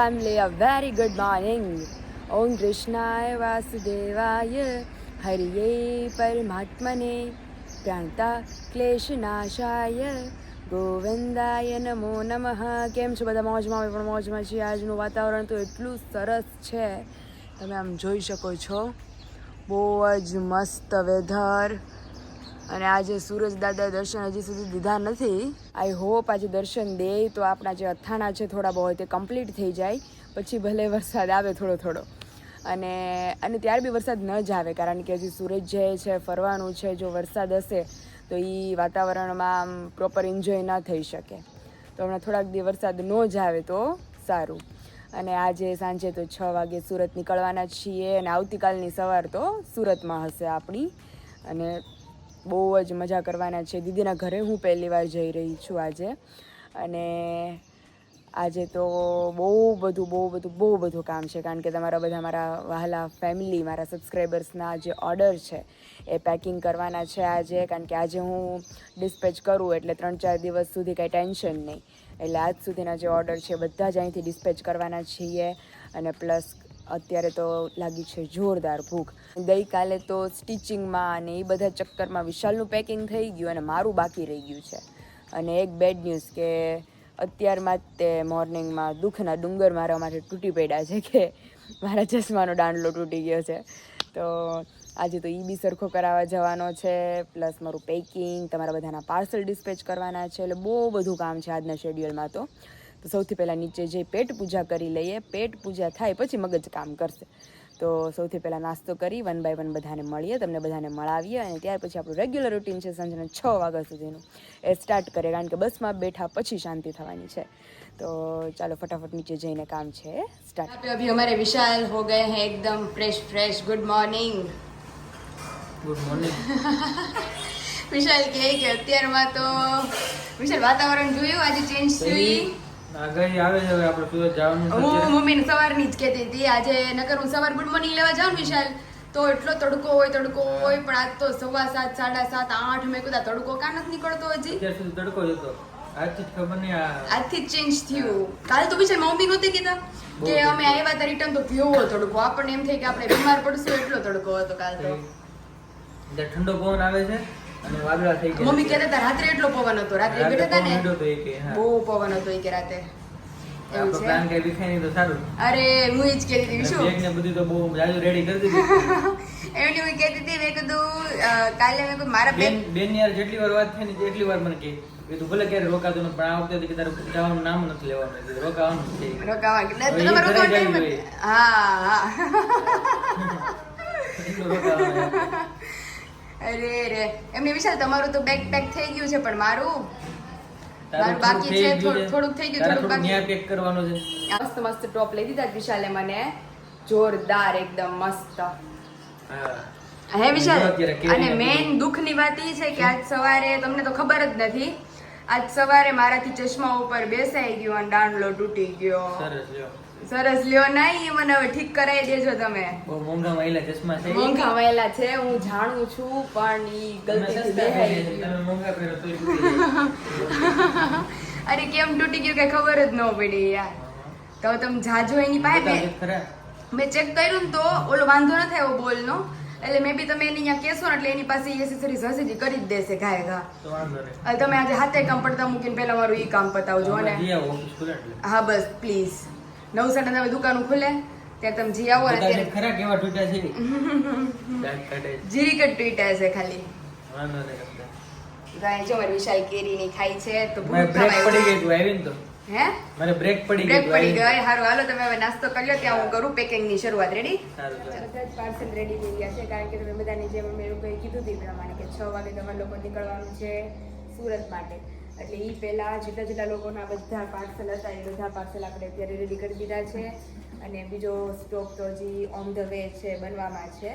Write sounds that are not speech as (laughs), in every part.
family a very good morning. Om Krishnaya Vasudevaya Hariye Paramatmane Pranta Kleshnaashaya ગોવિંદાય નમો નમઃ કેમ છો બધા મોજમાં અમે પણ મોજમાં છીએ આજનું વાતાવરણ તો એટલું સરસ છે તમે આમ જોઈ શકો છો બહુ જ મસ્ત વેધર અને આજે સૂરજ દાદા દર્શન હજી સુધી દીધા નથી. આઈ હોપ આજે દર્શન દે, તો આપણા જે અથાણા છે થોડા બહુ તે કમ્પ્લીટ થઈ જાય. પછી ભલે વરસાદ આવે થોડો થોડો. અને અને ત્યાર બી વરસાદ ન જ આવે, કારણ કે હજી સૂરજ જે છે, ફરવાનું છે, જો વરસાદ હશે, તો એ વાતાવરણમાં આમ પ્રોપર એન્જોય ના થઈ શકે. તો હમણાં થોડાક દિવસ વરસાદ ન જ આવે તો સારું. અને આજે સાંજે તો છ વાગે સુરત નીકળવાના છીએ અને આવતીકાલની સવાર તો સુરતમાં હશે આપણી. અને બહુ જ મજા કરવાના છે. દીદીના ઘરે હું પહેલી વાર જઈ રહી છું આજે. અને આજે તો બહુ બધું બહુ બધું બહુ બધું કામ છે. કારણ કે તમારા બધા મારા વહાલા ફેમિલી મારા સબસ્ક્રાઈબર્સના જે ઓર્ડર છે, એ પેકિંગ કરવાના છે આજે. કારણ કે આજે હું ડિસ્પેચ કરું એટલે ત્રણ ચાર દિવસ સુધી કાંઈ ટેન્શન નહીં. એટલે આજ સુધીના જે ઓર્ડર છે બધા જ અહીંથી ડિસ્પેચ કરવાના છીએ. અને પ્લસ અત્યારે તો લાગી છે જોરદાર ભૂખ. ગઈકાલે તો સ્ટિચિંગમાં અને એ બધા ચક્કરમાં વિશાલનું પેકિંગ થઈ ગયું અને મારું બાકી રહી ગયું છે. અને એક બેડ ન્યૂઝ કે અત્યારમાં તે મોર્નિંગમાં દુઃખના ડુંગર મારા માટે તૂટી પડ્યા છે કે મારા ચશ્માનો દાંડલો તૂટી ગયો છે. તો આજે તો ઈ બી સરખો કરાવવા જવાનો છે, પ્લસ મારું પેકિંગ, તમારા બધાના પાર્સલ ડિસ્પેચ કરવાના છે, એટલે બહુ બધું કામ છે આજના શેડ્યુલમાં તો. તો સૌથી પહેલાં નીચે જઈ પેટ પૂજા કરી લઈએ પેટ પૂજા થાય પછી મગજ કામ કરશે. તો સૌથી પહેલાં નાસ્તો કરી વન બાય વન બધાને મળીએ તમને બધાને મળાવીએ અને ત્યાર પછી આપણું રેગ્યુલર રૂટીન છે સાંજના છ વાગ્યા સુધીનું. એ સ્ટાર્ટ કરીએ કારણ કે બસમાં બેઠા પછી શાંતિ થવાની છે. તો ચાલો ફટાફટ નીચે જઈને કામ છે. સ્ટાર્ટ અભી વિશાલ હો ગયે હે એકદમ fresh fresh good morning good morning Vishal કહે કે અત્યારમાં તો વિશાલ વાતાવરણ જોયું? આજે ચેન્જ થયું આગાહી આવે છે હવે આપણે સુરત જવાનું હું મમ્મીને સવારની જ કહેતી હતી આજે નકર હું સવાર ગુડ મોર્નિંગ લેવા જાઉં વિશાલ તો એટલો તડકો હોય તડકો હોય પણ આજ તો સવા સાત સાડા સાત આઠ મેં કીધું તડકો કાં નથી નીકળતો હજી? તડકો આજથી જ ખબર નહીં આજથી જ ચેન્જ થયું. કાલે તો વિશાલ મમ્મી નહોતી કીધા કે અમે આવ્યા હતા રિટર્ન તો કેવો તડકો. આપણને એમ થાય કે આપણે બીમાર પડશું એટલો તડકો હતો કાલ તો. ઠંડો પવન આવે છે? અને વાદળા થઈ ગયા મમ્મી કહેતા હતા રાત્રે એટલો પવન હતો. રાત્રે બેઠા હતા ને. બહુ પવન હતો એ કે રાતે. અરે હું જ કહેતી હતી શું? ને બધું તો બહુ જાજુ રેડી કરી દીધું. (laughs) એમની હું કહેતી હતી મેં કીધું કાલે મેં મારા બેન બેન યાર જેટલી વાર વાત થઈ ને એટલી વાર મને કહે. કીધું ભલે ક્યારે રોકાતું પણ આ વખતે કે તારું જવાનું નામ નથી લેવાનું. છે. હા હા. (laughs) રોકાવાનું અરે રે એમની વિશાલ તમારું તો બેગ પેક થઈ ગયું છે પણ મારું? મારું બાકી છે, થોડુંક થઈ ગયું, થોડુંક બાકી. પેક કરવાનો છે. મસ્ત મસ્ત ટોપ લઈ દીધા વિશાલે મને. જોરદાર એકદમ મસ્ત. હે. વિશાલ? અને મેઈન મેઇન દુઃખની વાત એ છે કે આજ સવારે તમને તો ખબર જ નથી આજ સવારે મારાથી ચશ્મા ઉપર બેસાઈ ગયો અને ડાંડલો તૂટી ગયો. સરસ સરસ લ્યો નહીં મને હવે ઠીક કરાવી દેજો તમે. મોંઘા મહિલા ચશ્મા છે મોંઘા વાયેલા છે હું જાણું છું પણ ઈ. તમે મોંઘા પહેરો તોય (laughs) અરે કેમ તૂટી ગયું કે ખબર જ ન પડી યાર. તો તમે જાજો એની પાસે. બે મેં ચેક કર્યું ને તો ઓલો વાંધો ન થાય એવો બોલનો. એટલે મે બી તમે એની અહીંયા ને એટલે એની પાસે એસેસરીઝ હશે જે કરી જ દેશે ઘાય ઘા. હવે તમે આજે હાથે કામ પડતા મૂકીને પહેલા મારું ઈ કામ પતાવજો ને. અને એટલે. હા બસ પ્લીઝ નવસાટા તમે દુકાન ખુલે ત્યાં તમે જી આવો ને ત્યારે ખરા કેવા તૂટ્યા છે? દાંત કાઢે છે. જીરીક જ ટ્વીટ હશે ખાલી. ગાય જો મારી વિશાલ કેરીની ખાઈ છે તો ભૂખ પડી ગઈ તું આવી ને તો. હે? મને બ્રેક પડી બ્રેક પડી ગઈ. હારું હાલો તમે હવે નાસ્તો કર્યો ત્યાં હું કરું પેકિંગની શરૂઆત. રેડી પાર્સલ રેડી થઈ ગયા છે કારણ કે તમે બધાની જેમ મેં લોકોએ કીધું હતું પ્રમાણે કે છ વાગે તમારે લોકો નીકળવાનું છે સુરત માટે. એટલે એ પહેલાં જેટલા જેટલા લોકોના બધા પાર્સલ હતા, એ બધા પાર્સલ આપણે અત્યારે રેડી કરી દીધા છે. અને બીજો સ્ટોક તો હજી ઓન ધ વે છે, બનવામાં છે.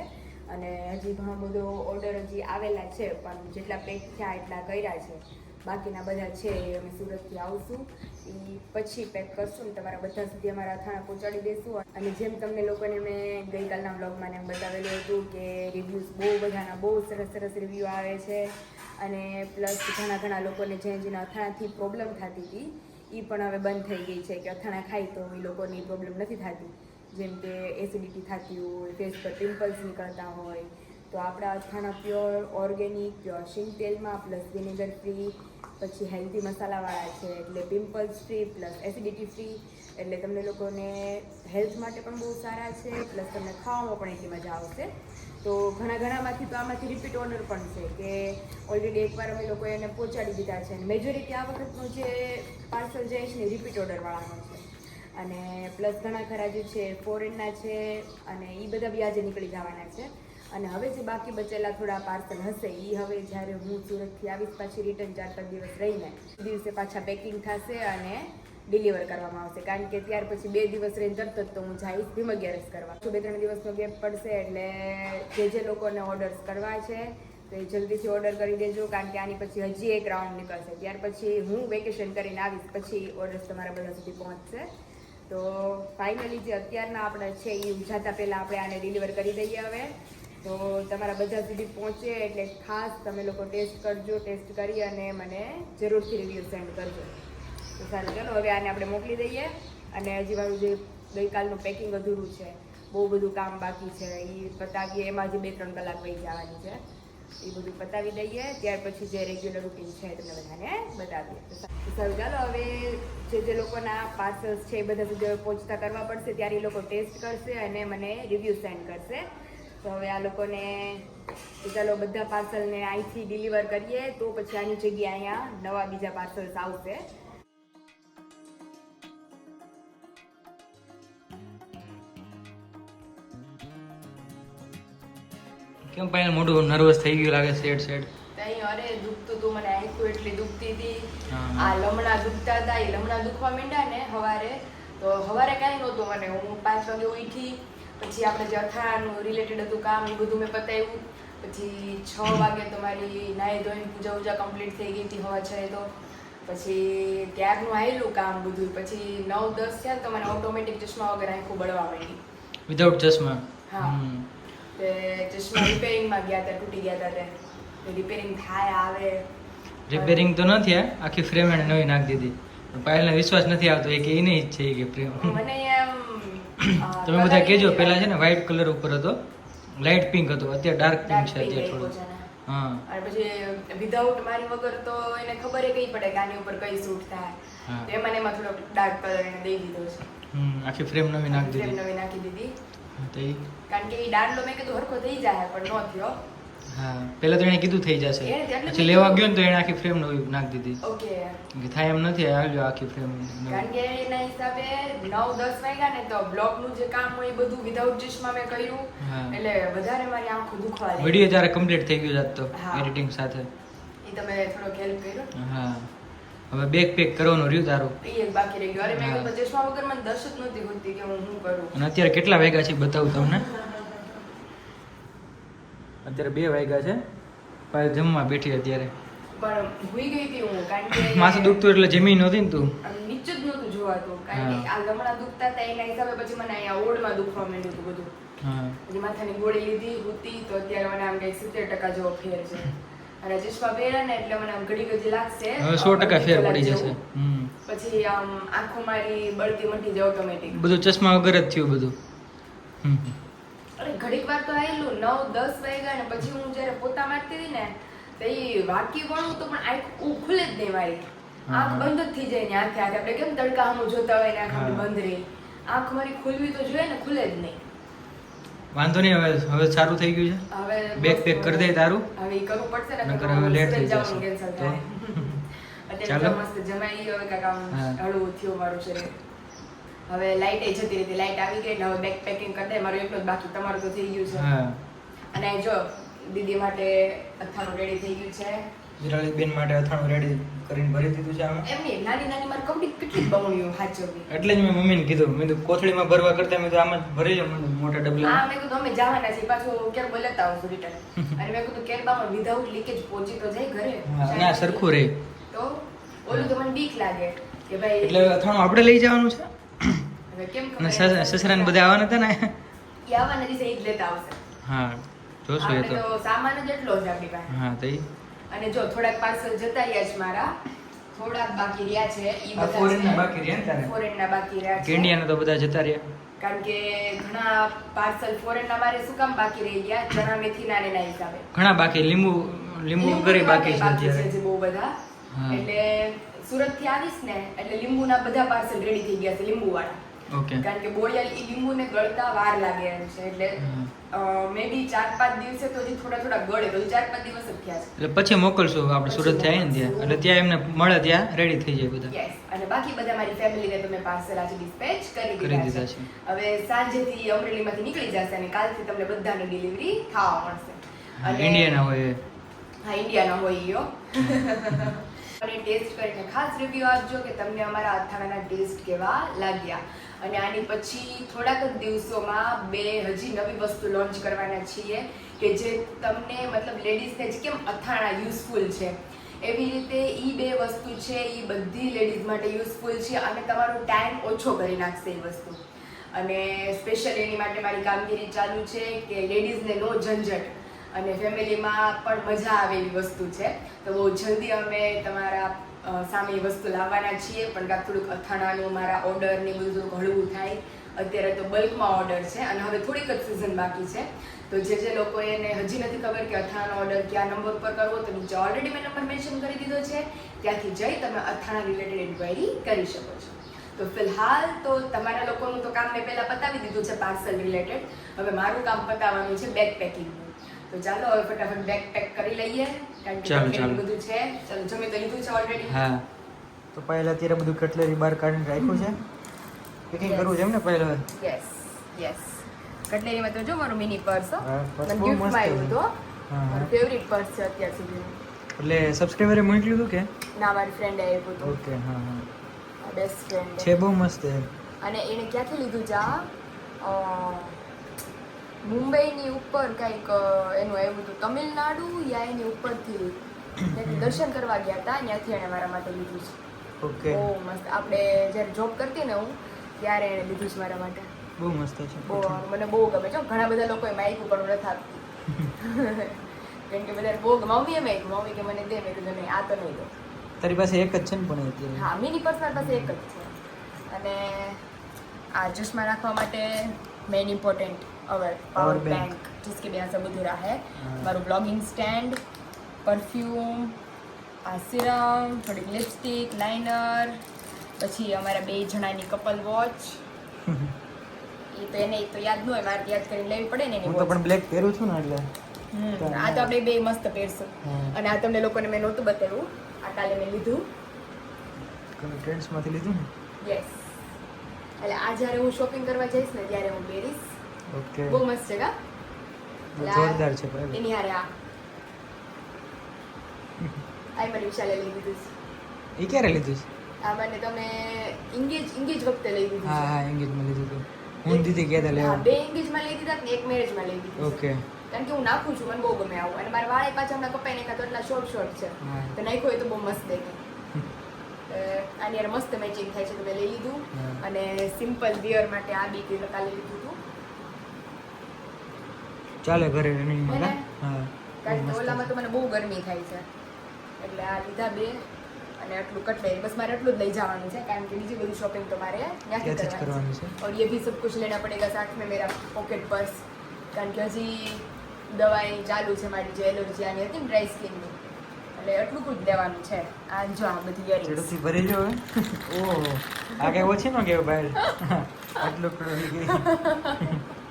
અને હજી ઘણો બધો ઓર્ડર હજી આવેલા છે, પણ જેટલા પેક થયા એટલા કર્યા છે. બાકીના બધા છે એ અમે સુરતથી આવશું. એ પછી પેક કરશું ને તમારા બધા સુધી અમારા અથાણા પહોંચાડી દઈશું અને જેમ તમને લોકોને મેં ગઈકાલના બ્લોગમાં એમ બતાવેલું હતું કે રિવ્યૂઝ બહુ બધાના બહુ સરસ સરસ રિવ્યૂ આવે છે. અને પ્લસ ઘણા ઘણા લોકોને જે જેના અથાણાથી પ્રોબ્લેમ થતી હતી એ પણ હવે બંધ થઈ ગઈ છે કે અથાણા ખાય તો એ લોકોની પ્રોબ્લેમ નથી થતી. જેમ કે એસિડિટી થતી હોય ફેસ પર પિમ્પલ્સ નીકળતા હોય, તો આપણા અથાણા પ્યોર ઓર્ગેનિક પ્યોર શીંગ તેલમાં પ્લસ વિનેગર ફ્રી પછી હેલ્ધી મસાલાવાળા છે, એટલે pimples free plus acidity free એટલે તમને લોકોને હેલ્થ માટે પણ બહુ સારા છે પ્લસ તમને ખાવામાં પણ એટલી મજા આવશે. તો ઘણા ઘણામાંથી તો આમાંથી રિપીટ ઓનર પણ છે કે ઓલરેડી એકવાર અમે લોકો એને પહોંચાડી દીધા છે. અને મેજોરિટી આ વખતનું જે પાર્સલ જે છે ને રિપીટ ઓર્ડરવાળાનો છે. અને પ્લસ ઘણા ખરા જે છે ફોરેનના છે અને એ બધા બી આજે નીકળી જવાના છે. અને હવે જે બાકી બચેલા થોડા પાર્સલ હશે એ હવે જ્યારે હું સુરતથી આવીશ, પાછી રિટર્ન ચાર પાંચ દિવસ રહીને દિવસે પાછા પેકિંગ થશે અને ડિલિવર કરવામાં આવશે. કારણ કે ત્યાર પછી બે દિવસ રહીને તરત જ તો હું જઈશ ભીમ અગિયારસ કરવા. બે ત્રણ દિવસનો ગેપ પડશે એટલે જે જે લોકોને ઓર્ડર્સ કરવા છે, તો એ જલ્દીથી ઓર્ડર કરી દેજો, કારણ કે આની પછી હજી એક રાઉન્ડ નીકળશે. ત્યાર પછી હું વેકેશન કરીને આવીશ, પછી ઓર્ડર્સ તમારા બધા સુધી પહોંચશે. તો ફાઇનલી જે અત્યારના આપણે છે, એ ઉજાતા પહેલાં આપણે આને ડિલિવર કરી દઈએ હવે. તો તમારા બધા સુધી પહોંચે એટલે ખાસ તમે લોકો ટેસ્ટ કરજો ટેસ્ટ કરી અને મને જરૂરથી રિવ્યૂ સેન્ડ કરજો. તો સારું, ચાલો, હવે આને આપણે મોકલી દઈએ. અને હજી મારું જે ગઈકાલનું પેકિંગ અધૂરું છે, બહુ બધું કામ બાકી છે એ પતાવીએ. એમાં જે બે ત્રણ કલાક વહી જવાની છે એ બધું પતાવી દઈએ. ત્યાર પછી જે રેગ્યુલર રૂટીન છે તમને બધાને બતાવીએ. સારું ચાલો, હવે જે જે લોકોના પાર્સલ્સ છે, એ બધા સુધી પહોંચતા કરવા પડશે. ત્યારે એ લોકો ટેસ્ટ કરશે અને મને રિવ્યૂ સેન્ડ કરશે. તો હવે આ લોકોને ચાલો, બધા પાર્સલને અહીંથી ડિલિવર કરીએ. તો પછી આની જગ્યાએ અહીંયા નવા બીજા પાર્સલ્સ આવશે. કેમ પાયલ મોઢું નર્વસ થઈ ગયું લાગે સેડ સેડ તઈ અરે દુખતું તું મને આંખું એટલી દુખતી હતી આ લમણા દુખતા હતા એ લમણા દુખવા માંડ્યા ને હવારે. તો હવારે કાંઈ નહોતું મને. હું પાંચ વાગે ઉઠી પછી આપણે જે અથાણાનું રિલેટેડ હતું કામ એ બધું મેં પતાવ્યું. પછી છ વાગે તો મારી નાહી ધોઈને પૂજા ઉજા કમ્પ્લીટ થઈ ગઈ હતી હવા છે તો. પછી ત્યારનું આવેલું કામ બધું. પછી નવ દસ થયા તો મને ઓટોમેટિક ચશ્મા વગર આંખું બળવા માંડી. વિધાઉટ ચશ્મા? હા. તે ચશ્મા રિપેરિંગમાં ગયા હતા તૂટી ગયા હતા તે રિપેરિંગ થાય આવે. રિપેરિંગ તો ન થયા આખી ફ્રેમ એને નવી નાખી દીધી. પાયલને વિશ્વાસ નથી આવતો એ કે એને જ છે કે ફ્રેમ મને એમ તમે બધા કેજો કહેજો નહીં પેલા છે ને વ્હાઈટ કલર ઉપર હતો. લાઇટ પિંક હતો અત્યારે ડાર્ક પિંક છે અત્યારે થોડું. હા. અને પછી વિધાઉટ મારી વગર તો એને ખબર કઈ પડે કે આની ઉપર કઈ સૂટ થાય. એમાં એમાં થોડો ડાર્ક કલર એને દઈ દીધો છે. આખી ફ્રેમ નવી નાખી દીધી. ફ્રેમ નવી નાખી દીધી. તો કારણ કે એ દાંડલો મેં કીધું હરખો થઈ જાય પણ નો થયો. હા પેલા તો એને કીધું થઈ જશે. પછી લેવા ગયો ને તો એને આખી ફ્રેમ નવી નાખી દીધી. ઓકે. કે થાય એમ નથી આવ્યો આખી ફ્રેમ કારણ કે એના હિસાબે નવ દસ વાગ્યા ને તો બ્લોગનું જે કામ હોય એ બધું વિધાઉટ ચશ્મા મેં કર્યું. એટલે વધારે મારી આંખો દુખવા લાગી. વીડિયો ત્યારે કમ્પ્લીટ થઈ ગયું જાત તો. એડિટિંગ સાથે. એ તમે થોડો હેલ્પ કર્યો? હા. હવે બેગ પેક કરવાનું રહ્યું તારું. બાકી રહી ગયું. અરે મેં. ચશ્મા વગર મને દસ જ નહોતી હોતી કે હું શું કરું. અને અત્યારે કેટલા વાગ્યા છે બતાવું તમને. અત્યારે બે વાગ્યા છે. પાછી જમવા બેઠી અત્યારે. પણ ભૂઈ ગઈ હતી હું કારણ કે (laughs) માથું દુખતું એટલે જમી નહોતી ને તું. નીચે જ નહોતું જોવાતું. કારણ કે આ ગમડા દુખતા હતા એના હિસાબે પછી મને અહીંયા ઓડમાં દુખવા માંડ્યું હતું બધું. હા. પછી માથાની ગોળી લીધી હતી તો અત્યારે મને આમ કંઈક સિત્તેર ટકા જેવો ફેર છે. અને ચશ્મા પહેર્યા ને એટલે મને આમ ઘડી ઘડી લાગશે. સો ટકા ફેર પડી જશે. હમ. પછી આમ આંખો મારી બળતી મટી જાય ઓટોમેટિક બધું ચશ્મા વગર જ થયું બધું. અરે ઘડીક વાર તો આવેલું નવ દસ વાગ્યા ને પછી હું જ્યારે પોતા મારતી હતી ને તો એ વાકી વણું તો પણ આંખ ખુલે જ નહીં મારી. આંખ બંધ જ થઈ જાય ને આંખે આંખે આપણે કેમ તડકા સામું જોતા હોય ને આંખ બંધ રહી. આંખ મારી ખુલવી તો જોઈએ ને ખુલે જ નહીં. વાંધો નહીં હવે હવે સારું થઈ ગયું છે. હવે બેગ પેક કરી દે તારું હવે ઈ કરવું પડશે નકર હવે લેટ થઈ જશે. તો? (laughs) ચાલો. મસ્ત જમાઈ હવે કામ હળવું થયું મારું શરીર. હવે લાઈટ એ જતી રહી લાઈટ આવી ગઈ ને હવે બેક પેકિંગ કરી દે. મારું એટલું જ બાકી. તમારું તો થઈ ગયું છે. અને જો દીદી માટે અથાણું રેડી થઈ ગયું છે. વિરાળી બેન માટે અથાણું રેડી કરીને ભરી દીધું છે આમાં. એમની નાની નાની મારી કમ્પ્લીટ કેટલી બમણીઓ હાચવવી એટલે જ મેં મમ્મીને કીધું. મેં કીધું કોથળીમાં ભરવા કરતા મેં તો આમ જ ભરી લો. મને મોટા ડબલા હા મેં. કીધું અમે જવાના છીએ પાછું કેર લેતા આવશું રિટર્ન અને મેં કીધું કેરબામાં વિધાઉટ લીકેજ પહોંચી તો જાય ઘરે. ના સરખું રહે તો ઓલું તો મને બીક લાગે કે ભાઈ એટલે અથાણું આપણે લઈ જવાનું છે? કેમ અને સસરાને બધા આવવાના હતા ને? એ આવવાના દિવસે એ જ લેતા આવશે. હા જોશું એ તો. તો સામાન જ એટલો જ આપણી પાસે. હા તો. અને જો થોડાક પાર્સલ જતા રહ્યા છે મારા થોડાક બાકી રહ્યા છે ઈ બધા foreign ના બાકી રહ્યા ને તારે? ફોરેનના બાકી રહ્યા કે છે ઇન્ડિયાના તો બધા જતા રહ્યા. કારણ કે ઘણા પાર્સલ ફોરેનના મારે શું કામ બાકી રહી ગયા? ચણા મેથીના ને એના હિસાબે. ઘણા બાકી લીંબુ લીંબુ કરે બાકી છે બહુ બધા. એટલે સુરતથી આવીશ ને એટલે લીંબુના બધા પાર્સલ રેડી થઈ ગયા છે લીંબુ વાળા ઓકે કારણ કે બોરિયલ એ લીંબુને ગળતા વાર લાગે એમ છે એટલે મે બી ચાર પાંચ દિવસે તો હજી થોડા થોડા ગળે હજી ચાર પાંચ દિવસ જ થયા છે. એટલે પછી મોકલશું આપણે સુરતથી આવીને ત્યાં. એટલે ત્યાં એમને મળે ત્યાં રેડી થઈ જાય બધા. યસ અને બાકી બધા મારી ફેમિલીને તમે પાર્સલ આજે ડિસ્પેચ કરી દીધા છે. હવે સાંજેથી અમરેલીમાંથી નીકળી જશે અને કાલથી તમને બધાની ડિલિવરી થવા મળશે. ઇન્ડિયાના હોય. હા ઇન્ડિયાના હોય ઈયો અને ટેસ્ટ કરીને ખાસ રિવ્યૂ આપજો કે તમને અમારા અથાણાના ટેસ્ટ કેવા લાગ્યા. અને આની પછી થોડાક જ દિવસોમાં બે હજી નવી વસ્તુ લોન્ચ કરવાના છીએ કે જે તમને મતલબ લેડીઝને જ કેમ અથાણા યુઝફુલ છે. એવી રીતે એ બે વસ્તુ છે એ બધી લેડીઝ માટે યુઝફુલ છે અને તમારો ટાઈમ ઓછો કરી નાખશે એ વસ્તુ. અને સ્પેશિયલ એની માટે મારી કામગીરી ચાલુ છે કે લેડીઝને નો ઝંઝટ અને ફેમિલીમાં પણ મજા આવે એવી વસ્તુ છે. તો બહુ જલ્દી અમે તમારા સામે વસ્તુ લાવવાના છીએ, પણ કાંઈક થોડુંક અથાણાનું, મારા ઓર્ડર ને બધું થોડુંક હળવું થાય. અત્યારે તો બલ્કમાં ઓર્ડર છે અને હવે થોડીક જ સિઝન બાકી છે. તો જે જે લોકો એને હજી નથી ખબર કે અથાણાનો ઓર્ડર કયા નંબર પર કરવો, તો નીચે ઓલરેડી મેં નંબર મેન્શન કરી દીધો છે. ત્યાંથી જઈ તમે અથાણા રિલેટેડ ઇન્ક્વાયરી કરી શકો છો. તો ફિલહાલ તો તમારા લોકોનું તો કામ મેં પહેલાં પતાવી દીધું છે પાર્સલ રિલેટેડ હવે મારું કામ પતાવવાનું છે બેગ પેકિંગનું તો ચાલો હવે ફટાફટ બેગ પેક કરી લઈએ કારણ કે ચાલો, બધું છે. ચાલો જમી તો લીધું છે ઓલરેડી હા. તો પહેલા અત્યારે બધું કટલેરી બહાર કાઢીને રાખ્યું છે. પેકિંગ કરવું છે એમ ને પહેલા? યસ યસ કટલેરીમાં તો જો મારું મિની પર્સ મને ગિફ્ટમાં મસ્ત આવ્યું. હતું મારું ફેવરિટ પર્સ છે અત્યાર સુધી એટલે સબસ્ક્રાઇબરે મોકલ્યું હતું કે? ના મારી ફ્રેન્ડે આપ્યું હતું. ઓકે હા હા. બેસ્ટ ફ્રેન્ડ છે બહુ મસ્ત છે. અને એને ક્યાંથી લીધું છે આ અ, મુંબઈની ઉપર કંઈક એનું આવ્યું હતું તમિલનાડુ યા એની ઉપરથી દર્શન કરવા ગયા હતા. ત્યાંથી એણે મારા માટે લીધું છે. ઓકે. બહુ મસ્ત. આપણે જ્યારે જોબ કરતી ને હું ત્યારે એણે લીધું છે મારા માટે. બહુ મસ્ત છે. બહુ મને બહુ ગમે છે. ઘણા બધા લોકોએ માઇક હું નથી આપતી. (laughs) કેમ કે બધા બહુ મમ્મીએ માઇક મમ્મી કે મને દે. મેં કીધું નહીં આ તો નહીં દો. તારી પાસે એક જ છે ને પણ અત્યારે? હા મિની પર્સનલ પાસે એક જ છે. અને આ ચશ્મા રાખવા માટે main important Our power Power bank. Bank जिसके बिना सब अधूरा है हाँ. મારું બ્લોગિંગ સ્ટેન્ડ પરફ્યુમ આ સિરમ થોડીક લિપસ્ટિક લાઇનર પછી અમારા બે જણાની કપલ વોચ એ તો એને તો યાદ ન હોય મારે યાદ કરીને લેવી પડે ને એની હું તો watch. પણ બ્લેક પહેરું છું ને એટલે હમ, આ તો આપણે બે મસ્ત પહેરશું હા. અને આ તમને લોકોને મેં નહોતું બતાવ્યું આ કાલે મેં લીધું ટ્રેન્ડ્સમાંથી લીધું ને યસ એટલે આ જ્યારે હું શોપિંગ કરવા જઈશ ને ત્યારે હું પહેરીશ ઓકે. બહુ મસ્ત છે કા? જોરદાર છે ભાઈ. એની હારે આ. (laughs) આઈ મને વિશાલે લઈ લીધું છે. એ ક્યારે લીધું છે? આ મને તમે ઇંગેજ એન્ગેજ વખતે લઈ લીધું હા હા એંગેજમાં લીધું હતું. હું દીધી કહેતા લેવા. બે એંગેજમાં લઈ દીધા ને એક મેરેજમાં લઈ દીધું ઓકે. કારણ કે હું નાખું છું મને બહુ ગમે આવું. અને મારા વાળે પાછા હમણાં કપાઈ નાખ્યા તો એટલા શોર્ટ શોર્ટ છે. તો નાખ્યો હોય તો બહુ મસ્ત દેખે (laughs) આની હારે મસ્ત મેચિંગ થાય છે તો મેં લઈ લીધું. અને સિમ્પલ વિયર માટે આ બી કાલે લીધું હતું. ચાલે ઘરે રનિંગમાં કા હા ઓલામાં તો મને બહુ ગરમી થાય છે. એટલે આ લીધા બે અને આટલું કટલેરી. બસ મારે આટલું જ લઈ જવાનું છે કારણ કે બીજી બધું શોપિંગ તો મારે ત્યાંથી કરવાની છે. ઓર યે ભી સબ કુછ લેના પડેગા સાથ મે મેરા પોકેટ પર્સ કારણ કે હજી દવાઈ ચાલુ છે મારી જે એલર્જી આની હતી ડ્રાય સ્કિનની એટલે આટલું કુછ લેવાનું છે. આ જો આ બધી યરિંગ્સ ઝડપથી ભરી જો (laughs) ઓહો. આ કઈ ઓછી ન કેવું બહાર? (laughs) આટલું પડી ગઈ (laughs)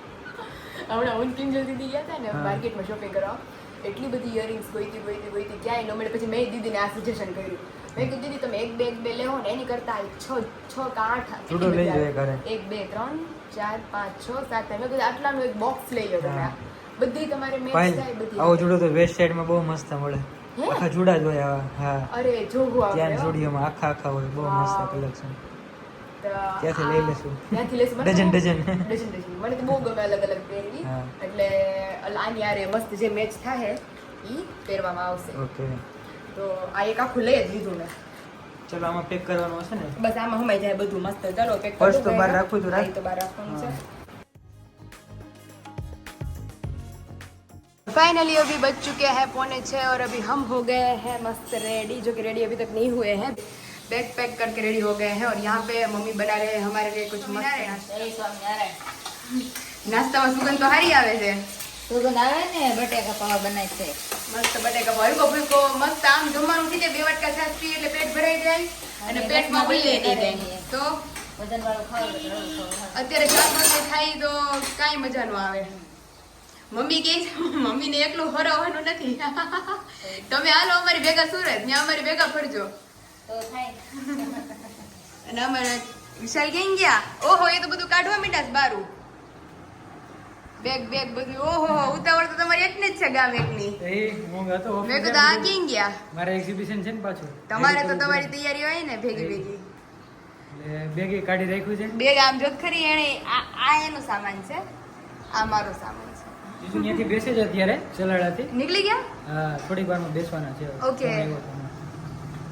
હમણાં હું કિંજલ દીદી ગયા હતા ને માર્કેટમાં શોપિંગ કરવા એટલી બધી ઇયરિંગ્સ ગોઈતી ગોઈતી ગોઈતી ક્યાંય ન મળે. પછી મેં દીદીને આ સજેશન કર્યું. મેં કીધું દીદી તમે એક બે એક બે લેવો ને એની કરતા છ છ કે આઠ એક બે ત્રણ ચાર પાંચ છ સાત મેં કીધું આટલાનું એક બોક્સ લઈ લો તમે બધી તમારે મેચ થાય બધી આવો જુડો તો વેસ્ટ સાઈડમાં બહુ મસ્ત મળે. આખા જુડા જ હોય આવા હા. અરે જોવું ત્યાં આપણે હો. સ્ટુડિયોમાં આખા આખા હોય બહુ મસ્ત કલેક્શન ત્યાંથી લઈ આ- લેશું. ત્યાંથી લેશું મને ડઝન બહુ- ડઝન. ડઝન ડઝન મને તો બહુ ગમે અલગ અલગ પહેરવી હા. એટલે અલ- આની હારે મસ્ત જે મેચ થાય ઈ પહેરવામાં આવશે ઓકે તો આ એક આખું લઈ જ લીધું મેં ચલો આમાં પેક કરવાનું હશે ને બસ આમાં હમાઈ જાય બધું મસ્ત ચાલો પેક Purse તો બહાર રાખવું તો રાખ. તો બહાર રાખવાનું છે હા. फाइनली अभी बज चुके हैं पौने छः और अभी हम हो गए हैं मस्त रेडी जो कि रेडी अभी तक नहीं हुए हैं बैग पैक करके रेडी हो गए हैं और यहाँ पे मम्मी बना रहे हैं हमारे लिए कुछ मस्त નાસ્તામાં સુગંધ તો સારી આવે છે સુગંધ આવે ને બટેકા પૌવા બનાય છે મસ્ત બટેકા હલકો ફૂલકો મસ્ત આમ જમવાનું થઈ જાય બે વાટકા છાશ પીએ એટલે પેટ ભરાઈ જાય અને પેટમાં બળી જાય તો વજન વાળું ખાવ તો રડું ખાવ. અત્યારે શાક રોટલી ખાઈ તો કાંઈ મજા ન આવે મમ્મી કહે છે મમ્મીને એકલું હરાવવાનું નથી (laughs) તમે હાલો અમારી ભેગા સુરત ત્યાં અમારી ભેગા ફરજો તો થાય. અને અમારે વિશાલ કેમ ગયા. ઓહો એ તો બધું કાઢવા મીઠા બારું. બેગ બેગ બધું. ઓહો ઉતાવળ તો તમારી એકની જ છે ગામ એકની. એ હું હતો મેં કીધું આ કેમ ગયા. મારે એક્ઝિબિશન છે ને પાછું. તમારે તો તમારી તૈયારી હોય ને ભેગી ભેગી. બેગે કાઢી રાખ્યું છે. બેગ આમ જો ખરી એને આ આ એનો સામાન છે. આ મારો સામાન છે. બીજું ત્યાંથી બેસે જ અત્યારે ચલાડાથી નીકળી ગયા? હા થોડીક વારમાં બેસવાના છે. Okay.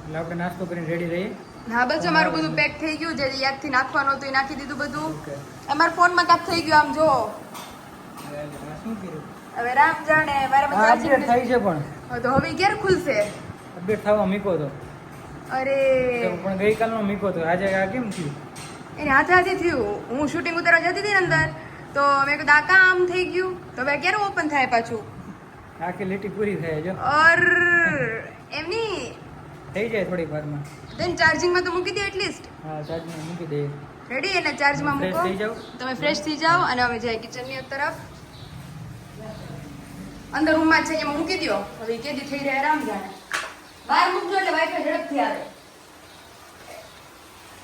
એટલે આપણે નાસ્તો કરીને રેડી રહીએ. હા બસ અમારું મારું બધું પેક થઈ ગયું. જે યાદથી નાખવાનું હતું એ નાખી દીધું બધું. અમારા ફોનમાં કાંક થઈ ગયું આમ જો શું કર્યું? હવે રામ જાણે મારા અપડેટ થાય છે પણ. તો હવે ક્યારે ખુલશે? અપડેટ થવા મીકો તો. અરે. પણ ગઈકાલનો મીકો તો. આજે આ કેમ થયું? એને આજે આજે થયું. હું શૂટિંગ ઉતારવા જતી હતી અંદર તો મેં કીધું આ કામ થઈ ગયું. તો હવે ક્યારે ઓપન થાય પાછું? આખી લીટી પૂરી થાય જો. અર એમની થઈ જાય થોડીક વારમાં. દેન ચાર્જિંગમાં તો મૂકી દે એટલીસ્ટ. હા ચાર્જિંગમાં મૂકી દે. રેડી એને ચાર્જમાં મૂકો. તમે ફ્રેશ થઈ જાઓ અને અમે જઈએ કિચનની તરફ. અંદર રૂમમાં છે એમાં મૂકી દો હવે કેદી થઈ રહ્યા આરામ જાણે. બહાર મૂકજો એટલે વાઈફાઈ ઝડપથી આવે.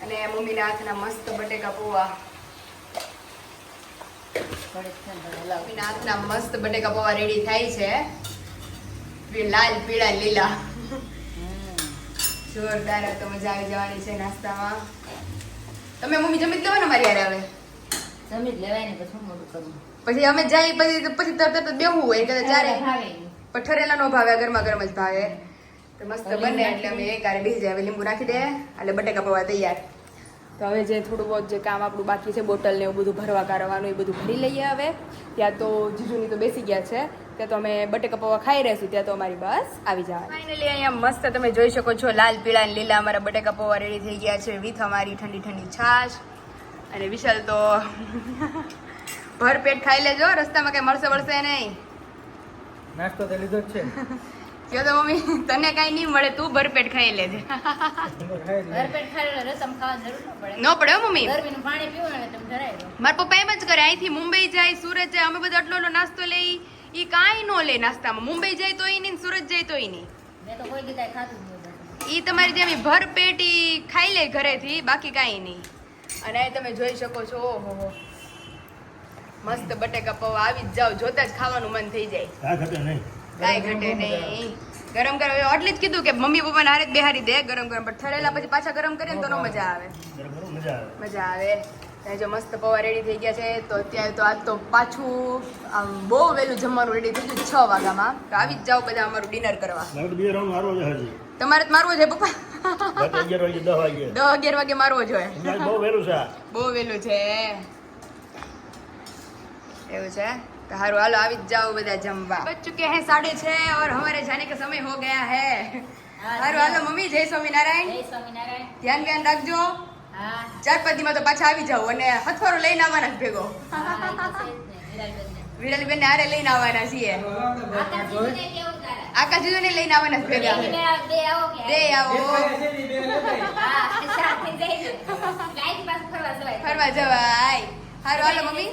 અને મમ્મીના હાથના મસ્ત બટેકા પૌવા. મસ્ત બટેકા પૌવા રેડી થાય છે. લાલ પીળા લીલા. જોરદાર તો મજા આવી જવાની છે નાસ્તામાં. તમે મમ્મી જમી જ લો ને મારી યાર હવે? જમી જ લેવાય ને પછી મોટું કરવું પછી અમે જઈ પછી પછી તરત બેહવું હોય એટલે ચારે પઠરેલા ઠરેલા નો ભાવે ગરમા ગરમ જ ભાવે. તો મસ્ત બને એટલે અમે એક આરે બેસી જાય હવે લીંબુ નાખી દે એટલે બટેકા પવા તૈયાર. તો હવે જે થોડું બહુ જે કામ આપણું બાકી છે બોટલ ને એવું બધું ભરવા કરવાનું એ બધું ભરી લઈએ હવે. ત્યાં તો જીજુની તો બેસી ગયા છે. ત્યાં તો અમે બટેકા પૌવા ખાઈ રહીશું ત્યાં તો અમારી બસ આવી જવાની. ફાઇનલી અહીંયા મસ્ત તમે જોઈ શકો છો લાલ પીળા અને લીલા અમારા બટેકા પૌવા રેડી થઈ ગયા છે વિથ અમારી ઠંડી ઠંડી છાશ. અને વિશાલ તો ભરપેટ ખાઈ લેજો રસ્તામાં કઈ મળશે મળશે નહીં. નાસ્તો તો લીધો જ છે. કયો તો મમ્મી તને કાંઈ નહીં મળે તું ભરપેટ ખાઈ લેજે. ભરપેટ ખાઈ લો, રસમ ખાવા જરૂર ન પડે. ન પડે હો મમ્મી. ગરમીનું પાણી પીવું ને તમે ધરાઈ મારા પપ્પા એમ જ કરે અહીંથી મુંબઈ જાય સુરત જાય અમે બધા આટલો આટલો નાસ્તો લઈ ઈ કાંઈ ન લે નાસ્તામાં. મુંબઈ જાય તોય નહીં ને સુરત જાય નહીં. મેં તો કોઈ ખાતું જ ઈ તમારી જેમ ઈ ભરપેટ ઈ ખાઈ લે ઘરેથી બાકી કાંઈ નહીં. અને અહીં તમે જોઈ શકો છો ઓહો મસ્ત બટેકા પૌવા આવી જ જાવ જોતા જ ખાવાનું મન થઈ જાય. કાઈ ઘટે નહીં. કાંઈ ઘટે નહીં. ગરમ ગરમ એટલે જ કીધું કે મમ્મી પપ્પાને હારે જ બેહારી દે ગરમ ગરમ પણ ઠરેલા પછી પાછા ગરમ કરીએ ને તો મજા આવે. મજા આવે. મજા આવે. ત્યાં જો મસ્ત પૌવા રેડી થઈ ગયા છે તો અત્યારે તો આજ તો પાછું આમ બહુ વહેલું જમવાનું રેડી થઈ ગયું છ વાગ્યામાં. તો આવી જ જાઓ બધા અમારું ડિનર કરવા. તમારે તો મારવું છે પપ્પા. દસ અગિયાર વાગે મારવો જોઈએ બહુ વહેલું છે એવું છે? तो हारो हालो આવી જ જાઓ બધા જમવા. બચ ચુકે હે 6:30 और हमारे जाने का समय हो गया है हारो हालो मम्मी जय स्वामीनारायण જય સ્વામિનારાયણ. ધ્યાન ધ્યાન રાખજો. હા ચાર પાંચ દીમાં તો પાછા આવી જાવ અને હથવારો લઈને આવવાના ભેગો હા, એ તો છે જ ને, વિરાજબેનને. વિરલબેન હારે લઈને આવવાના છીએ આકાશજીને ને? લઈને આવવાના ભેગા બે આવો ફરવા જવાય. હારું હાલો મમ્મી.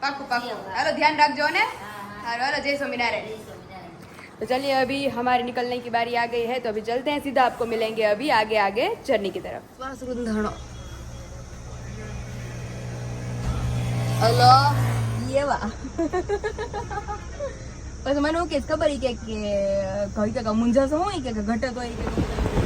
પાકું પાકું હાલો ધ્યાન રાખજો ને. હારું હાલો જય સ્વામિનારાયણ. तो चलिए अभी हमारे निकलने की बारी आ गई है तो अभी चलते हैं सीधा आपको मिलेंगे अभी आगे आगे जर्नी की तरफ श्वास रुंधणो હલો એવા પછી મને એવું કે ખબર ઈ કે કે કઈ કે મુંજાશો હોય કે ઘટક હોય કે